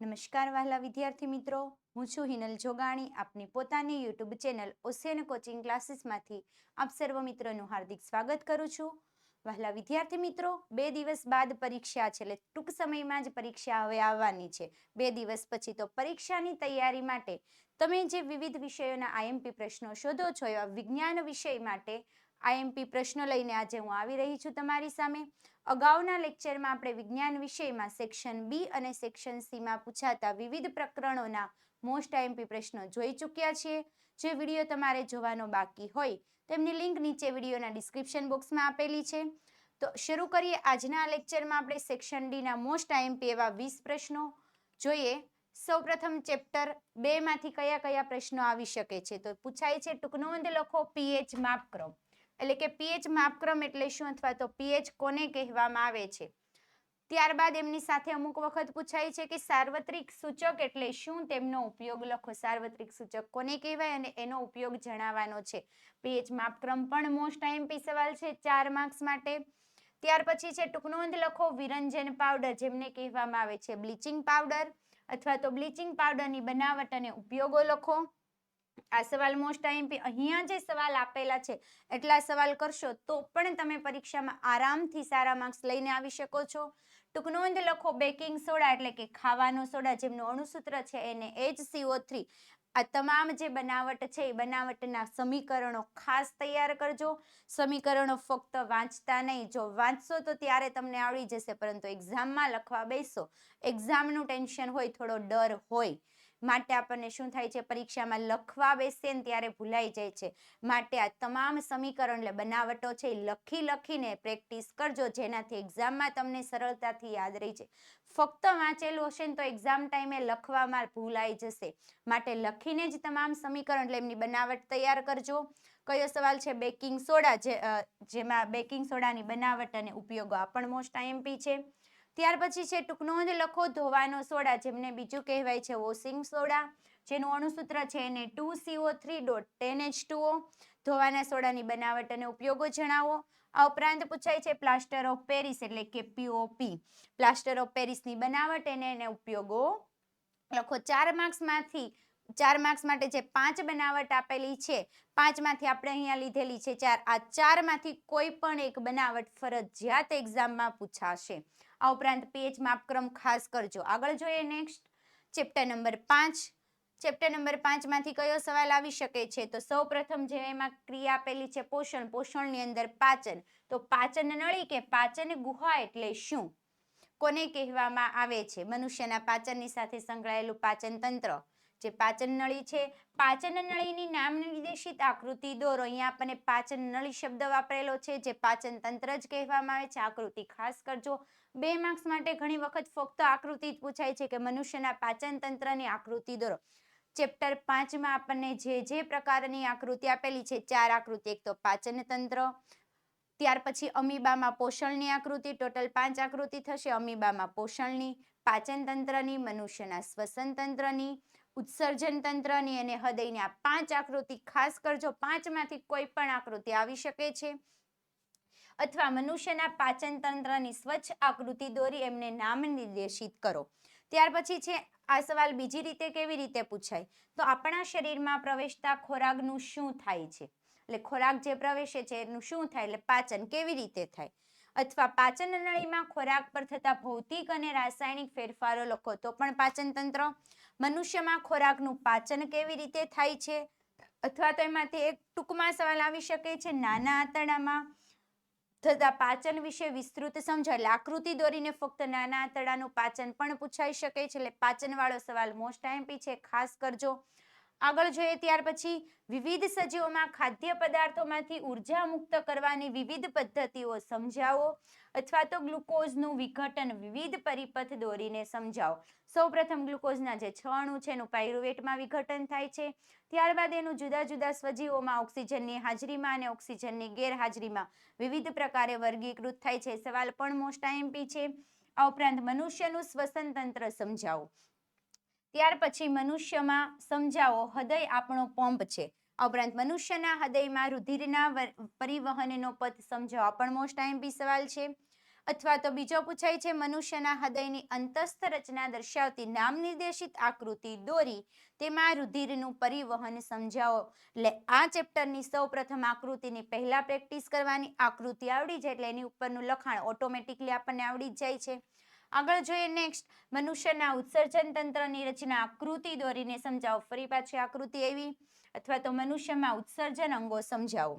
નમસ્કાર વહાલા વિદ્યાર્થી મિત્રો. હું છું હિનલ જોગાણી. આપની પોતાની યુટ્યુબ ચેનલ ઓસિયન કોચિંગ ક્લાસીસમાંથી આપ સર્વ મિત્રોનું હાર્દિક સ્વાગત કરું છું. વહાલા વિદ્યાર્થી મિત્રો, બે દિવસ બાદ પરીક્ષા છે એટલે ટૂંક સમયમાં જ પરીક્ષા હવે આવવાની છે. બે દિવસ પછી તો પરીક્ષાની તૈયારી માટે તમે જે વિવિધ વિષયોના આઈએમપી પ્રશ્નો શોધો છો એવા વિજ્ઞાન વિષય માટે આઈએમપી પ્રશ્નો લઈને આજે હું આવી રહી છું તમારી સામે. અગાઉના લેક્ચરમાં આપણે વિજ્ઞાન વિષયમાં સેક્શન બી અને સેક્શન સીમાં પૂછાતા વિવિધ પ્રકરણોના મોસ્ટ આઈએમપી પ્રશ્નો જોઈ ચૂક્યા છીએ. જે વીડિયો તમારે જોવાનો બાકી હોય તેમની લિંક નીચે વિડીયોના ડિસ્ક્રિપ્શન બોક્સમાં આપેલી છે. તો શરૂ કરીએ આજના લેક્ચરમાં આપણે સેક્શન ડીના મોસ્ટ આઈએમપી એવા વીસ પ્રશ્નો. જોઈએ સૌપ્રથમ ચેપ્ટર બે માંથી કયા કયા પ્રશ્નો આવી શકે છે? તો પૂછાય છે ટૂંકનોંધ લખો પીએચ માપક્રમ. એટલે કે પીએચ માપક્રમ એટલે શું અથવા તો પીએચ કોને કહેવામાં આવે છે? ત્યારબાદ એમની સાથે અમુક વખત પૂછાય છે કે સાર્વત્રિક સૂચક એટલે શું? તેમનો ઉપયોગ લખો. સાર્વત્રિક સૂચક કોને કહેવાય અને એનો ઉપયોગ જણાવવાનો છે. પીએચ માપક્રમ પણ મોસ્ટ આઈએમપી સવાલ છે ચાર માર્ક્સ માટે. ત્યાર પછી છે ટૂંકનોંધ લખો. વિરંજન પાવડર જેમને કહેવામાં આવે છે. બ્લીચિંગ પાવડર અથવા તો બ્લીચિંગ પાવડરની બનાવટ અને ઉપયોગો લખો. આ સવાલ મોસ્ટ આઈએમપી અહીંયા જે સવાલ આપેલા છે, એટલા સવાલ કરશો તો પણ તમે પરીક્ષામાં આરામથી સારા માર્ક્સ લઈને આવી શકો છો. ટૂંક નોંધ લખો બેકિંગ સોડા એટલે કે ખાવાનો સોડા જેમનું અણુસૂત્ર છે એને HCO3 આ તમામ જે બનાવટ છે, એ બનાવટના સમીકરણો ખાસ તૈયાર કરજો. સમીકરણો ફક્ત વાંચતા નહીં, જો વાંચશો તો ત્યારે તમને આવડી જશે, પરંતુ એક્ઝામમાં લખવા બેસો. એક્ઝામનું ટેન્શન હોય, થોડો ડર હોય. માટે આપણને શું થાય છે? પરીક્ષામાં લખવા બેસીએ ને ત્યારે ભૂલાઈ જાય છે. માટે આ તમામ સમીકરણ, એટલે બનાવટો છે, એ લખી લખીને પ્રેક્ટિસ કરજો, જેનાથી એક્ઝામમાં તમને સરળતાથી યાદ રહી છે ફક્ત વાંચેલું હશે ને તો એક્ઝામ ટાઈમે લખવામાં ભૂલાઈ જશે. માટે લખીને જ તમામ સમીકરણ, એટલે એમની બનાવટ તૈયાર કરજો. કયો સવાલ છે? બેકિંગ સોડા, જે જેમાં બેકિંગ સોડાની બનાવટ અને ઉપયોગો આ પણ મોસ્ટ આઈએમપી છે. ત્યાર પછી છે ટૂંક નોંધ લખો ધોવાનો સોડા, જેમને બીજું કહેવાય છે વોશિંગ સોડા, જેનું અણુસૂત્ર છે એને two C O three dot ten H two O ધોવાના સોડાની બનાવટ અને ઉપયોગો જણાવો. આ ઉપરાંત પૂછાય છે પ્લાસ્ટર ઓફ પેરિસ એટલે કે પીઓપી પ્લાસ્ટર ઓફ પેરિસની બનાવટ અને એને ઉપયોગો લખો. ચાર માર્ક્સમાંથી, ચાર માર્ક્સ માટે જે પાંચ બનાવટ આપેલી છે, પાંચમાંથી આપણે અહીંયા લીધેલી છે ચાર. આ ચારમાંથી કોઈ પણ એક બનાવટ ફરજિયાત એક્ઝામમાં પૂછાશે. આ ઉપરાંત પેજ માપક્રમ ખાસ કરજો. આગળ જોઈએ નેક્સ્ટ ચેપ્ટર નંબર પાંચ. ચેપ્ટર નંબર પાંચમાંથી કયો સવાલ આવી શકે છે? તો સૌ પ્રથમ જે એમાં ક્રિયા આપેલી છે પોષણ, પોષણની અંદર પાચન. તો પાચન નળી કે પાચન ગુહા એટલે શું? કોને કહેવામાં આવે છે? મનુષ્યના પાચનની સાથે સંકળાયેલું પાચન તંત્ર. જે પાચન નળી છે, પાચન નળીની નામ નિર્દેશિત આકૃતિ દોરો. અહીંયા આપણને પાચન નળી શબ્દ વાપરેલો છે, જે પાચન તંત્ર જ કહેવામાં આવે છે. આકૃતિ ખાસ કરજો. બે માર્ક્સ માટે ઘણી વખત ફક્ત આકૃતિ જ પૂછાય છે કે મનુષ્યના પાચન તંત્રની આકૃતિ દોરો. ચેપ્ટર પાંચમાં આપણને જે જે પ્રકારની આકૃતિ આપેલી છે, ચાર આકૃતિ, એક તો પાચન તંત્ર, ત્યાર પછી અમીબામાં પોષણની આકૃતિ, ટોટલ પાંચ આકૃતિ થશે, અમીબામાં પોષણની, પાચન તંત્રની, મનુષ્યના શ્વસન તંત્રની, ઉત્સર્જન તંત્રની અને હૃદયની આ પાંચ આકૃતિ. ખાસ કરજો પાંચમાંથી કોઈ પણ આકૃતિ આવી શકે છે. અથવા મનુષ્યના પાચન તંત્રની સ્વચ્છ આકૃતિ દોરી એમને નામ નિર્દેશિત કરો. ત્યાર પછી છે, આ સવાલ બીજી રીતે કેવી રીતે પૂછાય? તો આપણા શરીરમાં પ્રવેશતા ખોરાકનું શું થાય છે? એટલે ખોરાક જે પ્રવેશે છે, એનું શું થાય? એટલે પાચન કેવી રીતે થાય? અથવા પાચન નળીમાં ખોરાક પર થતા ભૌતિક અને રાસાયણિક ફેરફારો લખો તો પણ પાચન તંત્ર? મનુષ્યમાં ખોરાકનું પાચન કેવી રીતે થાય છે? અથવા તો એમાંથી એક ટૂંકમાં સવાલ આવી શકે છે, નાના આંતરડામાં થતા પાચન વિશે વિસ્તૃત સમજાયેલ. આકૃતિ દોરીને ફક્ત નાના આંતરડાનું પાચન પણ પૂછાઈ શકે છે. એટલે પાચન વાળો સવાલ મોસ્ટ આઈમ્પી છે. ખાસ કરજો. આગળ જોઈએ ત્યાર પછી વિવિધ સજીવોમાં ખાદ્ય પદાર્થોમાંથી ઊર્જા મુક્ત કરવાની વિવિધ પદ્ધતિઓ સમજાવો અથવા તો ગ્લુકોઝનું વિઘટન વિવિધ પરિપથ દોરીને સમજાવો. સૌપ્રથમ ગ્લુકોઝના જે છ અણુ છે એનું પાયરુવેટમાં વિઘટન થાય છે. ત્યારબાદ એનું જુદા જુદા સજીવોમાં ઓક્સિજનની હાજરીમાં અને ઓક્સિજનની ગેરહાજરીમાં વિવિધ પ્રકારે વર્ગીકૃત થાય છે. સવાલ પણ મોસ્ટ આઈએમપી છે. આ ઉપરાંત મનુષ્યનું શ્વસન તંત્ર સમજાવો. ત્યાર પછી મનુષ્યમાં સમજાવો, હૃદય આપણો પંપ છે. ઉપરાંત મનુષ્યના હૃદયમાં રુધિરના પરિવહનનો પથ સમજાવો. પણ મોસ્ટ આઈએમપી સવાલ છે. અથવા તો બીજો પૂછાય છે, મનુષ્યના હૃદયની અંતસ્થ રચના દર્શાવતી નામ નિર્દેશિત આકૃતિ દોરી, તેમાં રુધિરનું પરિવહન સમજાવો. એટલે આ ચેપ્ટરની સૌ પ્રથમ આકૃતિની પહેલા પ્રેક્ટિસ કરવાની આકૃતિ આવડી જાય એટલે એની ઉપરનું લખાણ ઓટોમેટિકલી આપણને આવડી જ જાય છે. આગળ જોઈએ નેક્સ્ટ મનુષ્યના ઉત્સર્જન તંત્રની રચના. આકૃતિ દોરીને સમજાવો. ફરી પાછી આકૃતિ એવી. અથવા તો મનુષ્યમાં ઉત્સર્જન અંગો સમજાવો.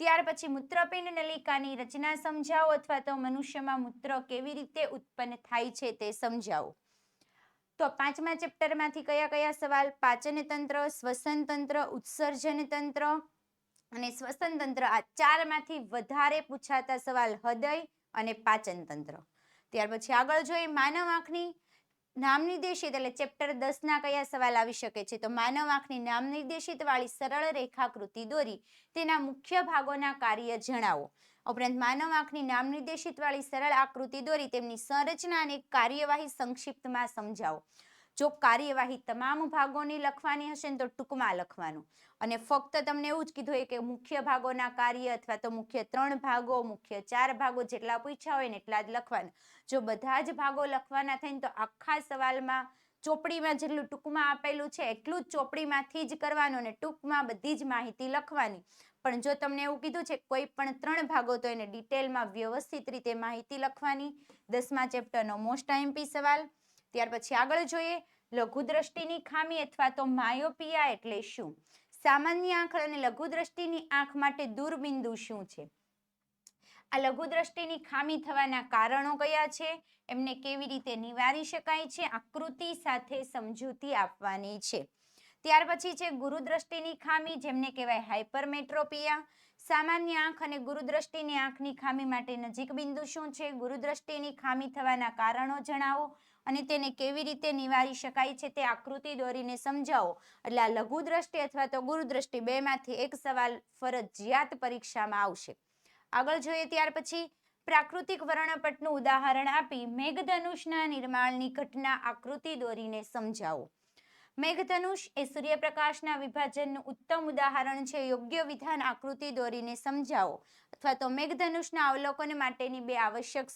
ત્યાર પછી મૂત્રપિંડ નલિકાની રચના સમજાવો અથવા તો મનુષ્યમાં મૂત્ર કેવી રીતે ઉત્પન્ન થાય છે તે સમજાવો. તો પાંચમા ચેપ્ટરમાંથી કયા કયા સવાલ? પાચન તંત્ર, શ્વસન તંત્ર, ઉત્સર્જન તંત્ર અને શ્વસન તંત્ર આ ચારમાંથી વધારે પૂછાતા સવાલ હૃદય અને પાચન તંત્ર. ત્યાર પછી આગળ જોઈએ માનવ આંખની નામ નિર્દેશિત એટલે ચેપ્ટર દસ ના કયા સવાલ આવી શકે છે? તો માનવ આંખની નામ નિર્દેશિત વાળી સરળ રેખાકૃતિ દોરી તેના મુખ્ય ભાગોના કાર્ય જણાવો. ઉપરાંત માનવ આંખની નામ નિર્દેશિત વાળી સરળ આકૃતિ દોરી તેમની સંરચના અને કાર્યવાહી સંક્ષિપ્તમાં સમજાવો. જો કાર્યવાહી તમામ ભાગોની લખવાની હશે ને તો ટૂંકમાં લખવાનું. અને ફક્ત તમને એવું જ કીધું હોય કે મુખ્ય ભાગોના કાર્ય અથવા તો મુખ્ય ત્રણ ભાગો, મુખ્ય ચાર ભાગો જેટલા પૂછ્યા હોય ને એટલા જ લખવાના. જો બધા જ ભાગો લખવાના થાય ને તો આખા સવાલમાં ચોપડીમાં જેટલું ટૂંકમાં આપેલું છે એટલું જ ચોપડીમાંથી જ કરવાનું અને ટૂંકમાં બધી જ માહિતી લખવાની. પણ જો તમને એવું કીધું છે કોઈ પણ ત્રણ ભાગો તો એને ડિટેલમાં વ્યવસ્થિત રીતે માહિતી લખવાની. દસમા ચેપ્ટરનો મોસ્ટ આઈમ્પી સવાલ. ત્યાર પછી આગળ જોઈએ લઘુ દ્રષ્ટિની ખામી અથવા તો માયોપિયા એટલે શું? સામાન્ય આંખ અને લઘુ દ્રષ્ટિની આંખ માટે દૂરબિંદુ શું છે? આ લઘુ દ્રષ્ટિની ખામી થવાના કારણો કયા છે? એમને કેવી રીતે નિવારી શકાય છે? આકૃતિ સાથે સમજૂતી આપવાની છે. ત્યાર પછી છે ગુરુદ્રષ્ટિની ખામી, જેમને કહેવાય હાઇપરમેટ્રોપિયા સામાન્ય આંખ અને ગુરુદ્રષ્ટિની આંખની ખામી માટે નજીક બિંદુ શું છે? ગુરુદ્રષ્ટિની ખામી થવાના કારણો જણાવો. અને તેને કેવી રીતે નિવારી શકાય છે તે આકૃતિ દોરીને સમજાવો. એટલે આ લઘુ દ્રષ્ટિ અથવા તો ગુરુદ્રષ્ટિ બેમાંથી એક સવાલ ફરજિયાત પરીક્ષામાં આવશે. આગળ જોઈએ ત્યાર પછી પ્રાકૃતિક વર્ણપટનું ઉદાહરણ આપી મેઘધનુષના નિર્માણની ઘટના આકૃતિ દોરીને સમજાવો. મેઘધનુષ એ સૂર્યપ્રકાશના વિભાજનનું ઉત્તમ ઉદાહરણ છે. યોગ્ય વિધાન આકૃતિ દોરીને સમજાવો. અથવા તો મેઘધનુષના અવલોકન માટેની બે આવશ્યક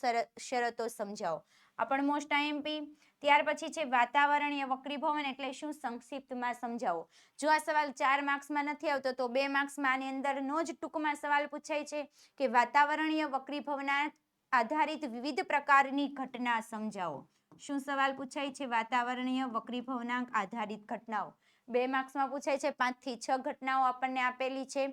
શરતો સમજાવો. આ પણ મોસ્ટ આઈએમપી ત્યાર પછી છે વાતાવરણીય વક્રીભવન એટલે શું સંક્ષિપ્તમાં સમજાવો. જો આ સવાલ ચાર માર્ક્સમાં નથી આવતો તો બે માર્ક્સમાં આની અંદરનો જ ટૂંકમાં સવાલ પૂછાય છે કે વાતાવરણીય વક્રીભવના આધારિત વિવિધ પ્રકારની ઘટના સમજાવો. શું સવાલ પૂછાય છે વાતાવરણીય વક્રીભવનાંક આધારિત ઘટનાઓ? બે માર્ક્સમાં પૂછાય છે પાંચથી છ ઘટનાઓ આપણને આપેલી છે.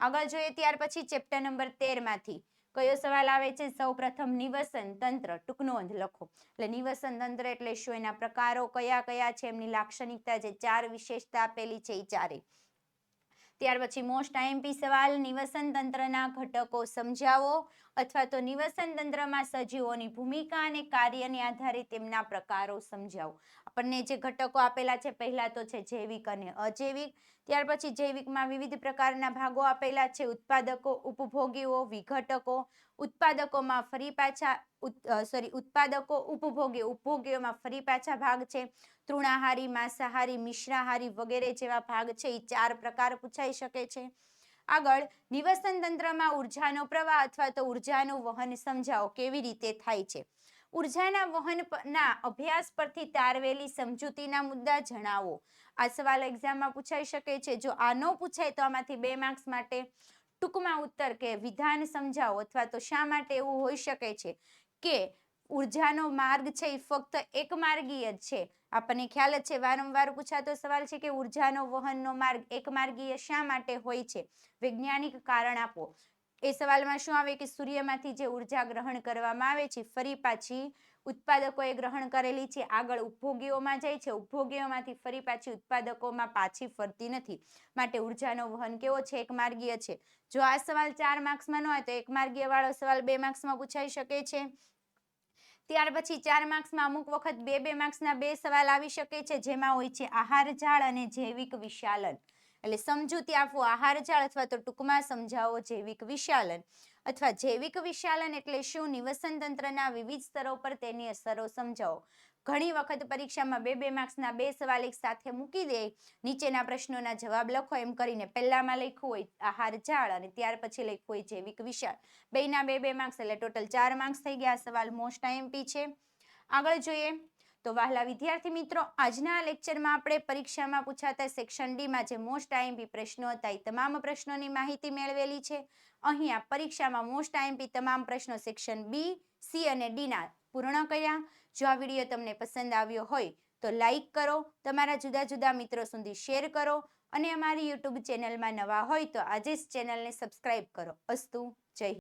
આગળ જોઈએ ત્યાર પછી ચેપ્ટર નંબર તેરમાંથી. માંથી કયો સવાલ આવે છે? સૌ પ્રથમ નિવસન તંત્ર ટૂંક નોંધ લખો. એટલે નિવસન તંત્ર એટલે શું? એના પ્રકારો કયા કયા છે? એમની લાક્ષણિકતા જે ચાર વિશેષતા આપેલી છે એ ચારે ત્યાર પછી મોસ્ટ આઈએમપી સવાલ, નિવસન તંત્રના ઘટકો સમજાવો અથવા તો નિવસન તંત્રમાં સજીવોની ભૂમિકા અને કાર્યને આધારે તેમના પ્રકારો સમજાવો. આપણને જે ઘટકો આપેલા છે, પહેલા તો છે જૈવિક અને અજૈવિક. ત્યાર પછી જૈવિકમાં વિવિધ પ્રકારના ભાગો આપેલા છે, ઉત્પાદકો, ઉપભોગીઓ, વિઘટકો. ઉત્પાદકોમાં ફરી પાછા સોરી, ઉત્પાદકો ઉપભોગી ઉપભોગીઓમાં ફરી પાછા ભાગ છે. તૃણાહારી, માંસાહારી, મિશ્રાહારી વગેરે જેવા ભાગ છે. એ ચાર પ્રકાર પૂછાઈ શકે છે. આગળ, નિવસન તંત્રમાં ઉર્જાનો પ્રવાહ અથવા તો ઉર્જાનું વહન સમજાવો. કેવી રીતે થાય છે? ઉર્જાના વહનના અભ્યાસ પરથી તારવેલી સમજૂતીના મુદ્દા જણાવો. આ સવાલ એક્ઝામમાં પૂછાઈ શકે છે. જો આ ન પૂછાય તો આમાંથી બે માર્ક્સ માટે ટૂંકમાં ઉત્તર કે વિધાન સમજાવો અથવા તો શા માટે એવું હોઈ શકે છે? કે ઉર્જાનો માર્ગ છે એ ફક્ત એક માર્ગીય જ છે. આપણને ખ્યાલ જ છે, વારંવાર પૂછાતો સવાલ છે કે ઉર્જાનો વહનનો માર્ગ એક માર્ગીય શા માટે હોય છે? વૈજ્ઞાનિક કારણ આપો. એ સવાલમાં શું આવે કે સૂર્યમાંથી જે ઊર્જા ગ્રહણ કરવામાં આવે છે, ફરી પાછી ઉત્પાદકોએ ગ્રહણ કરેલી છે, આગળ ઉપભોગીઓમાં જાય છે, ઉપભોગીઓમાંથી ફરી પાછી ઉત્પાદકોમાં પાછી ફરતી નથી. માટે ઉર્જાનો વહન કેવો છે, એક માર્ગીય છે. જો આ સવાલ ચાર માર્ક્સમાં ન હોય તો એક માર્ગીય વાળો સવાલ બે માર્ક્સમાં પૂછાઈ શકે છે. ત્યાર પછી ચાર માર્ક્સમાં અમુક વખત બે બે માર્ક્સના બે સવાલ આવી શકે છે, જેમાં હોય છે આહાર, ઝાડ અને જૈવિક વિશાલન. એટલે સમજૂતી આપવું, આહાર જાળ અથવા તો ટૂંકમાં સમજાવો જૈવિક વિશાલન. અથવા જૈવિક વિશાલન એટલે શું? નિવસન તંત્રના વિવિધ સ્તરો પર તેની અસરો સમજાવો. ઘણી વખત પરીક્ષામાં બે બે માર્ક્સના બે સવાલ એક સાથે મૂકી દે. નીચેના પ્રશ્નોના જવાબ લખો, એમ કરીને પહેલામાં લખ્યું હોય આહાર જાળ અને ત્યાર પછી લખ્યું હોય જૈવિક વિશાળ બેયના બે બે માર્ક્સ એટલે ટોટલ ચાર માર્ક્સ થઈ ગયા. સવાલ મોસ્ટ આઈએમપી છે. આગળ જોઈએ. તો વહાલા વિદ્યાર્થી મિત્રો, આજના લેક્ચરમાં આપણે પરીક્ષામાં પૂછાતા સેક્શન ડીમાં જે મોસ્ટ આઈએમપી પ્રશ્નો હતા એ તમામ પ્રશ્નોની માહિતી મેળવેલી છે. અહીંયા પરીક્ષામાં મોસ્ટ આઈએમપી તમામ પ્રશ્નો સેક્શન બી સી અને ડીના પૂર્ણ કર્યા. જો આ વીડિયો તમને પસંદ આવ્યો હોય તો લાઈક કરો, તમારા જુદા જુદા મિત્રો સુધી શેર કરો અને અમારી યુટ્યુબ ચેનલમાં નવા હોય તો આજે જ ચેનલને સબસ્ક્રાઈબ કરો. અસ્તુ, જય.